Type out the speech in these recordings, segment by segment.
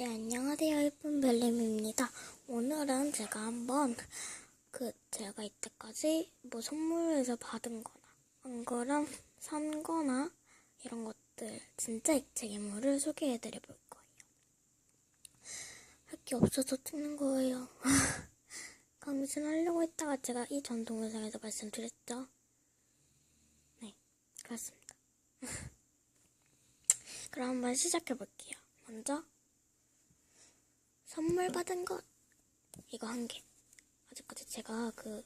네, 안녕하세요. 예쁜 별님입니다. 오늘은 제가 한번 그 제가 이때까지 뭐 선물에서 받은 거나 한 거랑 산 거나 이런 것들 진짜 액체 괴물을 소개해 드려 볼 거예요. 할 게 없어서 찍는 거예요. 강신 하려고 했다가 제가 이 전 동영상에서 말씀드렸죠. 네, 그렇습니다. 그럼 한번 시작해 볼게요. 먼저 선물 받은 것 이거 한 개. 아직까지 제가 그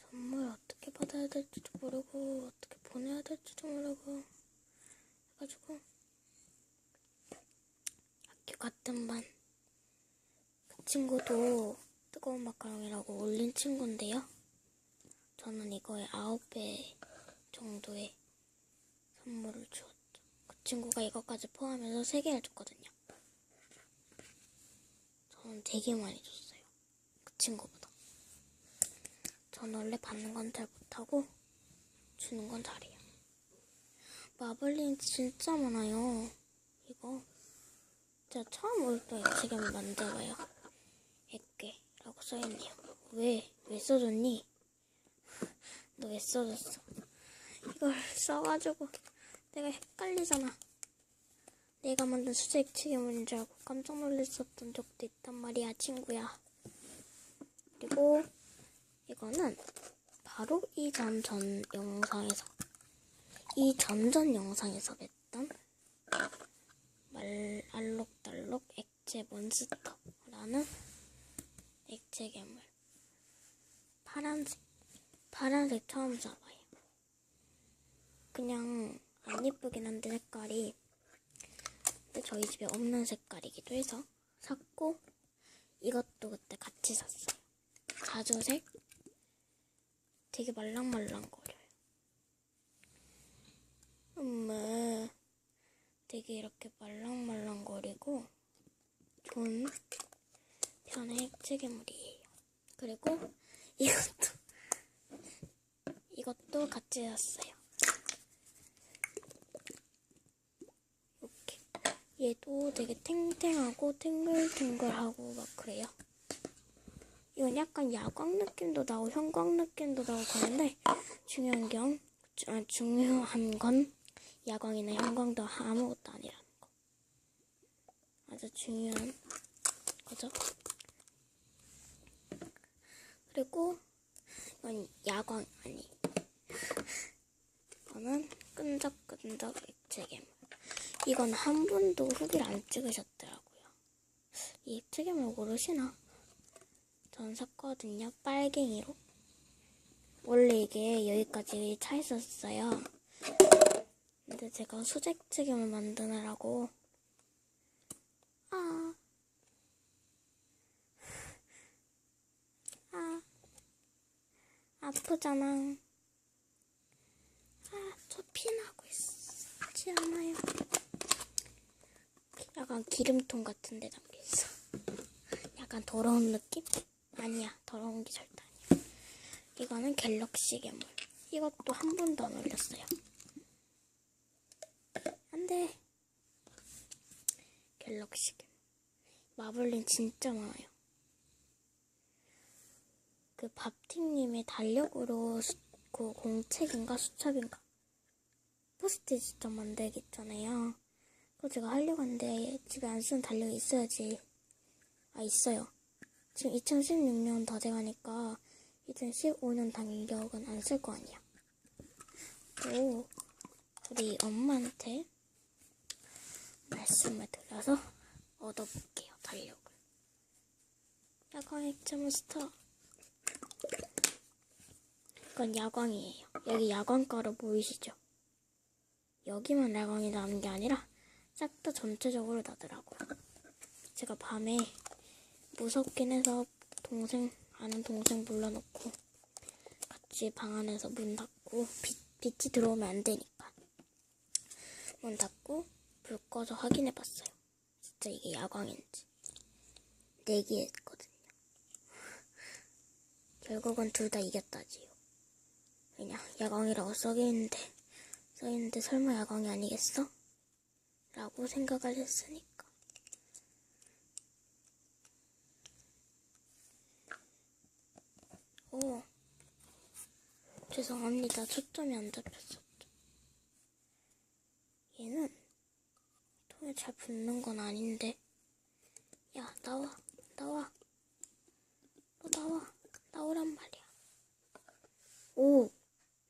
선물 어떻게 받아야 될지도 모르고 어떻게 보내야 될지도 모르고 해가지고 학교 같은 반. 그 친구도 뜨거운 마카롱이라고 올린 친구인데요. 저는 이거에 아홉 배 정도의 선물을 주었죠. 그 친구가 이것까지 포함해서 세 개를 줬거든요. 저는 되게 많이 줬어요. 그 친구보다. 전 원래 받는 건 잘 못하고 주는 건 잘해요. 마블링 진짜 많아요. 이거 제가 처음 올때 지금 만들어요. 100개라고 써있네요. 왜? 왜 써줬니? 너 왜 써줬어? 이걸 써가지고 내가 헷갈리잖아. 내가 만든 줄 알고 깜짝 놀랐었던 적도 있단 말이야, 친구야. 그리고 이거는 바로 이 전 전 영상에서 이 전 전 영상에서 냈던 말 알록달록 액체 몬스터라는 액체 괴물 파란색 파란색 처음 잡아요. 그냥 안 예쁘긴 한데 색깔이 저희 집에 없는 색깔이기도 해서 샀고 이것도 그때 같이 샀어요. 자주색 되게 말랑말랑거려요. 엄마 되게 이렇게 말랑말랑거리고 좋은 편의 액체괴물이에요. 그리고 이것도 이것도 같이 샀어요. 이렇게 얘도 되게 탱탱하고 탱글탱글하고 막 그래요. 이건 약간 야광 느낌도 나고 형광 느낌도 나고 그런데 중요한 건 아, 중요한 건 야광이나 형광도 아무것도 아니라는 거. 아주 중요한 거죠. 그리고 이건 야광 아니. 이거는 끈적끈적 액체 괴물. 이건 한 분도 후기를 안 찍으셨더라고요. 이 액체괴물 모르시나? 전 샀거든요. 빨갱이로. 원래 이게 여기까지 차 있었어요. 근데 제가 수제책임을 만드느라고 아, 아, 아프잖아. 아, 저 피나고 있지 않아요. 약간 기름통 같은 데 담겨있어. 약간 더러운 느낌? 아니야, 더러운 게 절대 아니야. 이거는 갤럭시 괴물. 이것도 한 번도 안 올렸어요. 안 돼. 갤럭시 괴물. 마블링 진짜 많아요. 그 밥팅님의 달력으로 수, 그 공책인가 수첩인가 포스트잇 좀 만들기 있잖아요. 그거 제가 하려고 하는데 집에 안 쓰는 달력이 있어야지. 아 있어요. 지금 2016년 다 돼가니까 2015년 달력은 안 쓸 거 아니야. 또 우리 엄마한테 말씀을 드려서 얻어볼게요 달력을. 야광 액체 몬스터. 이건 야광이에요. 여기 야광가루 보이시죠? 여기만 야광이 나는 게 아니라 싹다 전체적으로 나더라고요. 제가 밤에 무섭긴 해서 동생 아는 동생 불러놓고 같이 방 안에서 문 닫고 빛, 빛이 들어오면 안 되니까 문 닫고 불 꺼서 확인해 봤어요. 진짜 이게 야광인지 내기했거든요. 결국은 둘 다 이겼다지요. 그냥 야광이라고 써있는데 써있는데 설마 야광이 아니겠어? 라고 생각을 했으니까. 오. 죄송합니다. 초점이 안 잡혔었죠. 얘는 통에 잘 붙는 건 아닌데. 야, 나와. 나와. 너 나와. 나오란 말이야. 오.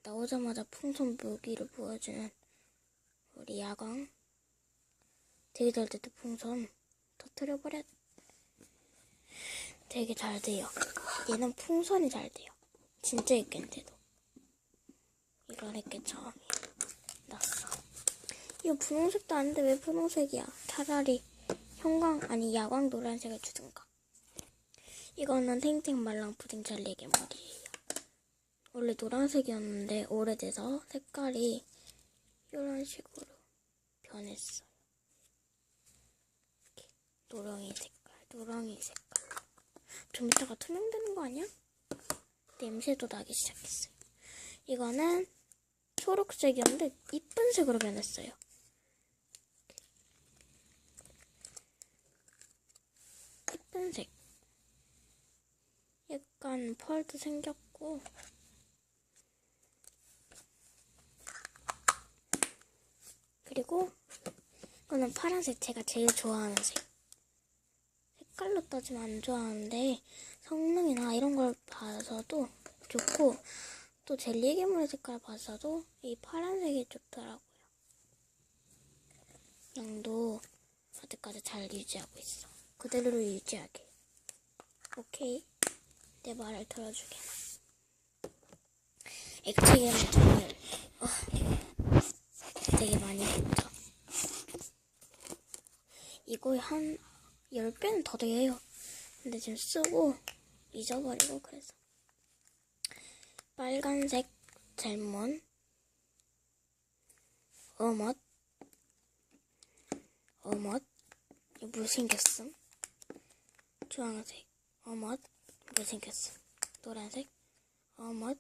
나오자마자 풍선 묘기를 보여주는 우리 야광. 되게 잘 때도 풍선 터트려버렸. 되게 잘 돼요. 얘는 풍선이 잘 돼요. 진짜 있겠는데도. 이런 애게 처음이야. 났어. 이거 분홍색도 아닌데 왜 분홍색이야? 차라리 형광, 아니 야광 노란색을 주든가. 이거는 탱탱 말랑 푸딩 젤리게 머리예요. 원래 노란색이었는데 오래돼서 색깔이 이런 식으로 변했어요. 노랑이 색깔, 노랑이 색깔로. 좀 이따가 투명되는 거 아니야? 냄새도 나기 시작했어요. 이거는 초록색이었는데 이쁜 색으로 변했어요. 이쁜 색. 약간 펄도 생겼고 그리고 이거는 파란색 제가 제일 좋아하는 색. 색깔로 따지면 안 좋아하는데 성능이나 이런 걸 봐서도 좋고 또 젤리 괴물의 색깔 봐서도 이 파란색이 좋더라고요. 양도 아직까지 잘 유지하고 있어. 그대로 유지하게. 오케이. 내 말을 들어주게. 액체 괴물 정말 어, 되게 많이 했죠. 이거 한 10배는 더 돼요. 근데 지금 쓰고 잊어버리고 그래서. 빨간색 젤몬. 어멋. 어멋. 이거 못생겼음. 주황색. 어멋. 못생겼음. 노란색. 어멋.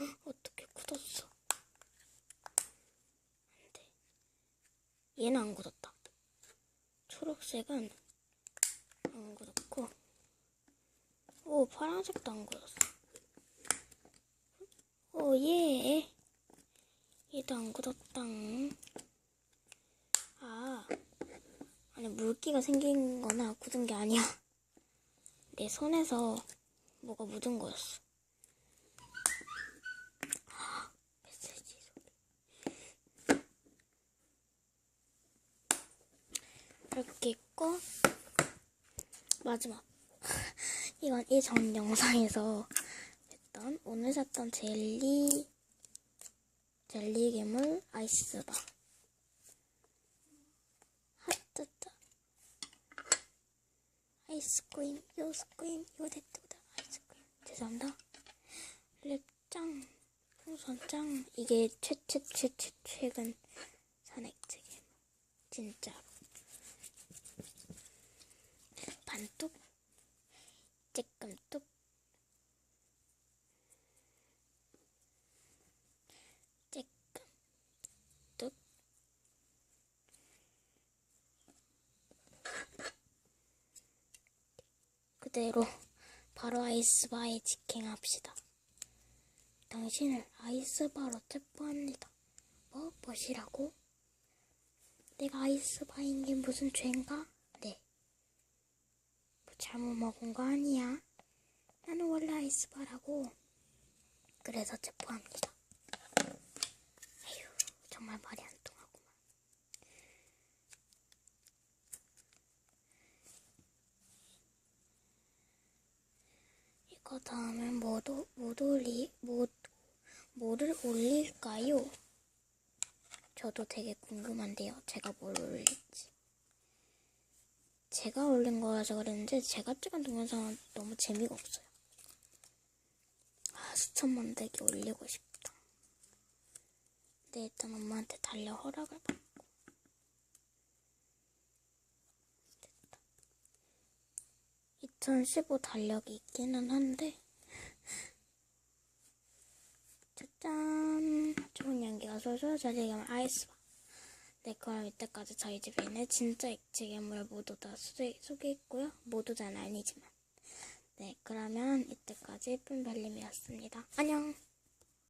헉, 어떻게 굳었어. 안돼. 얘는 안 굳었다. 초록색은 안 굳었고 오 파란색도 안 굳었어 오, 예. 얘도 안 굳었당. 아, 아니, 물기가 생긴 거나 굳은 게 아니야. 내 손에서 뭐가 묻은 거였어. 메시지 소리. 이렇게 있고, 마지막. 이건 이전 영상에서 샀던 오늘 샀던 젤리 젤리 괴물 아이스바 하트다 아이스크림 요스크림 요데트다. 아이스크림. 죄송합니다. 랩짱 풍선짱. 이게 최최최최 최근 산 액체 진짜로. 반뚝 쬐끔뚝 쬐끔 뚝 그대로 바로 아이스바에 직행합시다. 당신을 아이스바로 체포합니다. 뭐? 뭐시라고? 내가 아이스바인 게 무슨 죄인가? 잘못 먹은 거 아니야? 나는 원래 아이스바라고. 그래서 체포합니다. 에휴, 정말 말이 안 통하구만. 이거 다음에 뭐도, 못 올리, 뭐, 뭐를 올릴까요? 저도 되게 궁금한데요. 제가 뭘 올릴지. 제가 올린 거라서 그랬는데 제가 찍은 동영상은 너무 재미가 없어요. 아, 수천 만들기 올리고 싶다. 근데 일단 엄마한테 달려 허락을 받고. 됐다. 2015 달력이 있기는 한데. 짜잔! 좋은 연기가 솔솔 자리가면 아이스바. 네, 그럼 이때까지 저희 집에 있는 진짜 액체 괴물 모두 다 소개, 소개했고요. 모두 다는 아니지만. 네, 그러면 이때까지 뿜벨림이었습니다. 안녕!